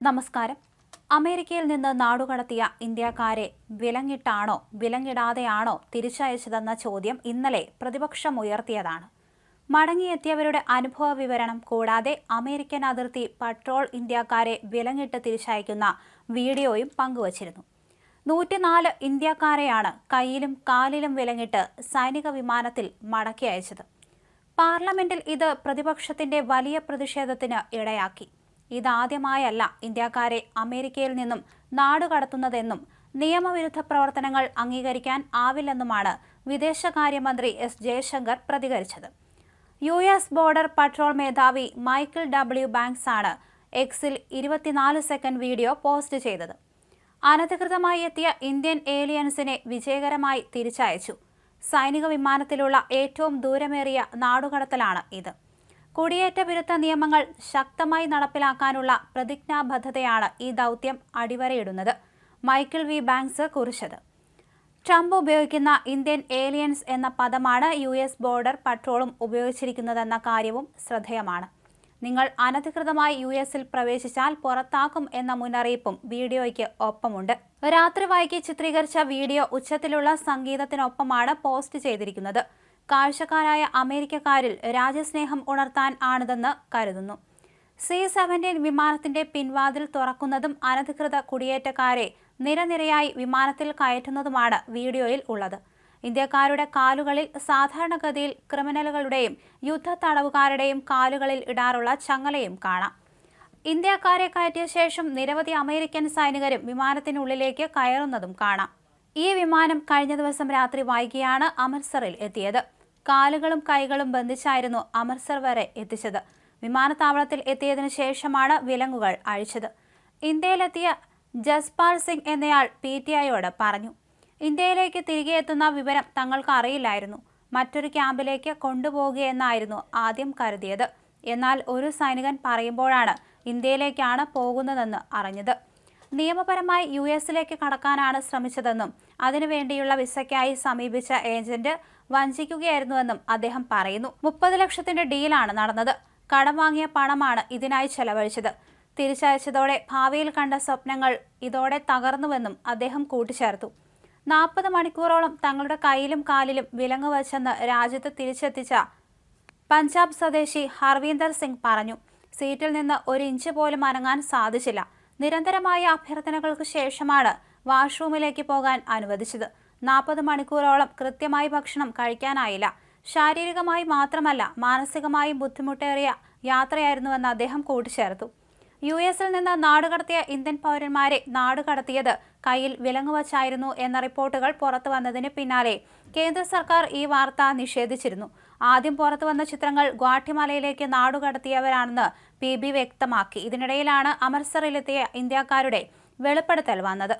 നമസ്കാരം. അമേരിക്കയിൽ നിന്ന് നാടുകടത്തിയ ഇന്ത്യക്കാരെ വിലങ്ങിട്ടാണോ വിലങ്ങിടാതെയാണോ തിരിച്ചയച്ചതെന്ന ചോദ്യം ഇന്നലെ പ്രതിപക്ഷം ഉയർത്തിയതാണ്. മടങ്ങിയെത്തിയവരുടെ അനുഭവ വിവരണം കൂടാതെ അമേരിക്കൻ അതിർത്തി പട്രോൾ ഇന്ത്യക്കാരെ വിലങ്ങിട്ട് തിരിച്ചയക്കുന്ന വീഡിയോയും പങ്കുവച്ചിരുന്നു. നൂറ്റിനാല് ഇന്ത്യക്കാരെയാണ് കയ്യിലും കാലിലും വിലങ്ങിട്ട് സൈനിക വിമാനത്തിൽ മടക്കി അയച്ചത്. പാർലമെന്റിൽ ഇത് പ്രതിപക്ഷത്തിന്റെ വലിയ പ്രതിഷേധത്തിന് ഇടയാക്കി. ഇതാദ്യമായല്ല ഇന്ത്യക്കാരെ അമേരിക്കയിൽ നിന്നും നാടുകടത്തുന്നതെന്നും നിയമവിരുദ്ധ പ്രവർത്തനങ്ങൾ അംഗീകരിക്കാൻ ആവില്ലെന്നുമാണ് വിദേശകാര്യമന്ത്രി എസ് ജയശങ്കർ പ്രതികരിച്ചത്. യു എസ് ബോർഡർ പട്രോൾ മേധാവി മൈക്കിൾ ഡബ്ല്യു ബാങ്ക്സ് ആണ് എക്സിൽ ഇരുപത്തിനാല് സെക്കൻഡ് വീഡിയോ പോസ്റ്റ് ചെയ്തത്. അനധികൃതമായി എത്തിയ ഇന്ത്യൻ ഏലിയൻസിനെ വിജയകരമായി തിരിച്ചയച്ചു. സൈനിക വിമാനത്തിലുള്ള ഏറ്റവും ദൂരമേറിയ നാടുകടത്തലാണ് ഇത്. കുടിയേറ്റ വിരുദ്ധ നിയമങ്ങൾ ശക്തമായി നടപ്പിലാക്കാനുള്ള പ്രതിജ്ഞാബദ്ധതയാണ് ഈ ദൗത്യം അടിവരയിടുന്നത്. Michael V. ബാങ്ക്സ് കുറിച്ചത്. ട്രംപ് ഉപയോഗിക്കുന്ന ഇന്ത്യൻ ഏലിയൻസ് എന്ന പദമാണ് യു എസ് ബോർഡർ പട്രോളും ഉപയോഗിച്ചിരിക്കുന്നതെന്ന കാര്യവും ശ്രദ്ധേയമാണ്. നിങ്ങൾ അനധികൃതമായി യു എസിൽ പ്രവേശിച്ചാൽ പുറത്താക്കും എന്ന മുന്നറിയിപ്പും വീഡിയോയ്ക്ക് ഒപ്പമുണ്ട്. രാത്രി വൈകി ചിത്രീകരിച്ച വീഡിയോ ഉച്ചത്തിലുള്ള സംഗീതത്തിനൊപ്പമാണ് പോസ്റ്റ് ചെയ്തിരിക്കുന്നത്. കാഴ്ചക്കാരായ അമേരിക്കക്കാരിൽ രാജ്യസ്നേഹം ഉണർത്താൻ ആണിതെന്ന് കരുതുന്നു. സി സെവന്റീൻ വിമാനത്തിന്റെ പിൻവാതിൽ തുറക്കുന്നതും അനധികൃത കുടിയേറ്റക്കാരെ നിരനിരയായി വിമാനത്തിൽ കയറ്റുന്നതുമാണ് വീഡിയോയിൽ ഉള്ളത്. ഇന്ത്യക്കാരുടെ കാലുകളിൽ സാധാരണഗതിയിൽ ക്രിമിനലുകളുടെയും യുദ്ധ തടവുകാരുടെയും കാലുകളിൽ ഇടാറുള്ള ചങ്ങലയും കാണാം. ഇന്ത്യക്കാരെ കയറ്റിയ ശേഷം നിരവധി അമേരിക്കൻ സൈനികരും വിമാനത്തിനുള്ളിലേക്ക് കയറുന്നതും കാണാം. ഈ വിമാനം കഴിഞ്ഞ ദിവസം രാത്രി വൈകിയാണ് അമൃത്സറിൽ എത്തിയത്. കാലുകളും കൈകളും ബന്ധിച്ചായിരുന്നു അമൃത്സർ വരെ എത്തിച്ചത്. വിമാനത്താവളത്തിൽ എത്തിയതിനു ശേഷമാണ് വിലങ്ങുകൾ അഴിച്ചത്. ഇന്ത്യയിലെത്തിയ ജസ്പാൽ സിംഗ് എന്നയാൾ പി ടി ഐയോട് പറഞ്ഞു ഇന്ത്യയിലേക്ക് തിരികെ എത്തുന്ന വിവരം തങ്ങൾക്ക് അറിയില്ലായിരുന്നു. മറ്റൊരു ക്യാമ്പിലേക്ക് കൊണ്ടുപോകുകയെന്നായിരുന്നു ആദ്യം കരുതിയത്. എന്നാൽ ഒരു സൈനികൻ പറയുമ്പോഴാണ് ഇന്ത്യയിലേക്കാണ് പോകുന്നതെന്ന് അറിഞ്ഞത്. നിയമപരമായി യു എസിലേക്ക് കടക്കാനാണ് ശ്രമിച്ചതെന്നും അതിനുവേണ്ടിയുള്ള വിസയ്ക്കായി സമീപിച്ച ഏജന്റ് വഞ്ചിക്കുകയായിരുന്നുവെന്നും അദ്ദേഹം പറയുന്നു. മുപ്പത് ലക്ഷത്തിന്റെ ഡീലാണ് നടന്നത്. കടം വാങ്ങിയ പണമാണ് ഇതിനായി ചെലവഴിച്ചത്. തിരിച്ചയച്ചതോടെ ഭാവിയിൽ കണ്ട സ്വപ്നങ്ങൾ ഇതോടെ തകർന്നുവെന്നും അദ്ദേഹം കൂട്ടിച്ചേർത്തു. നാൽപ്പത് മണിക്കൂറോളം തങ്ങളുടെ കയ്യിലും കാലിലും വിലങ്ങ് വച്ചെന്ന് രാജ്യത്ത് തിരിച്ചെത്തിച്ച പഞ്ചാബ് സ്വദേശി ഹർവീന്ദർ സിംഗ് പറഞ്ഞു. സീറ്റിൽ നിന്ന് ഒരു ഇഞ്ച് പോലും അനങ്ങാൻ സാധിച്ചില്ല. നിരന്തരമായ അഭ്യർത്ഥനകൾക്ക് ശേഷമാണ് വാഷ്റൂമിലേക്ക് പോകാൻ അനുവദിച്ചത്. നാൽപ്പത് മണിക്കൂറോളം കൃത്യമായി ഭക്ഷണം കഴിക്കാനായില്ല. ശാരീരികമായി മാത്രമല്ല മാനസികമായും ബുദ്ധിമുട്ടേറിയ യാത്രയായിരുന്നുവെന്ന് അദ്ദേഹം കൂട്ടിച്ചേർത്തു. യു എസിൽ നിന്ന് നാടുകടത്തിയ ഇന്ത്യൻ പൗരന്മാരെ നാടുകടത്തിയത് കയ്യിൽ വിലങ്ങുവച്ചായിരുന്നു എന്ന റിപ്പോർട്ടുകൾ പുറത്തു വന്നതിന് പിന്നാലെ കേന്ദ്ര സർക്കാർ ഈ വാർത്ത നിഷേധിച്ചിരുന്നു. ആദ്യം പുറത്തു വന്ന ചിത്രങ്ങൾ ഗ്വാട്ടിമലയിലേക്ക് നാടുകടത്തിയവരാണെന്ന് പി ബി വ്യക്തമാക്കി. ഇതിനിടയിലാണ് അമൃത്സറിലെത്തിയ ഇന്ത്യക്കാരുടെ വെളിപ്പെടുത്തൽ വന്നത്.